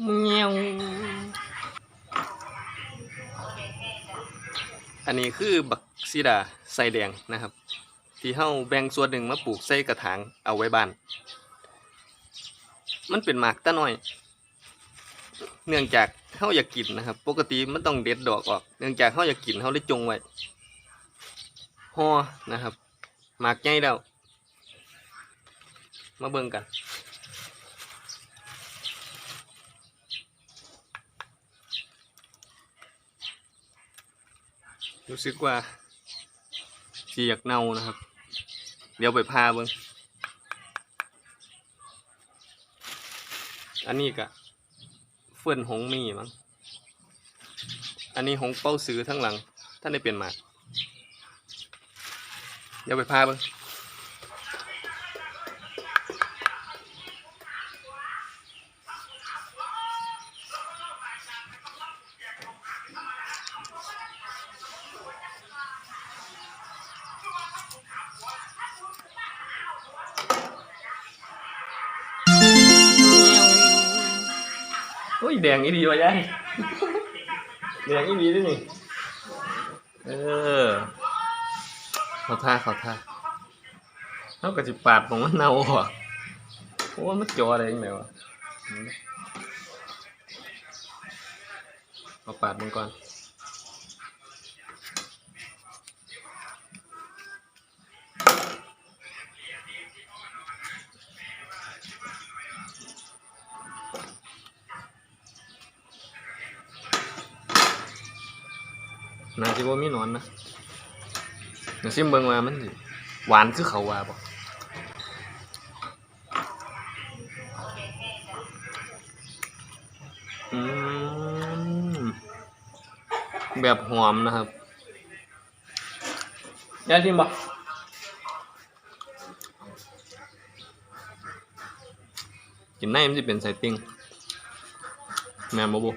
เงี้ยวอันนี้คือบักซีดาใส่แดงนะครับ ที่เฮาแบ่งส่วนหนึ่งมาปลูกใส่กระถางเอาไว้บ้าน มันเป็นหมากตะน้อย เนื่องจากเฮาอยากกินนะครับ ปกติมันต้องเด็ดดอกออก เนื่องจากเฮาอยากกินเฮาเลยจงไว้ห่อนะครับ หมากใหญ่แล้วมาเบิ่งกัน รู้สึกว่าสีอยากเน่านะครับ เดี๋ยวไปพาเบิ้งอันนี้กะเฟื่อนหงมีมั้งอันนี้หงเป้าซื้อทั้งหลัง ท่านได้เปลี่ยนมา เดี๋ยวไปพาเบิ้ง ยแดงอีดีวะยายแดงอีดีด้วยนี่ เออเขาท่าเขาท่าเขาก็จะปาดของมันเน่าอะโอ้มันจออะไรยังไงวะเอาปาดมันก่อน น่าจะว่ามีหนอนนะเดี๋ยวซิมเบิงว่ามันหวานคือเขาว่าบอืมแบบหอมนะครับยายชิมบ่กินในมันจะเป็นไซติ้งแม่บ่บุ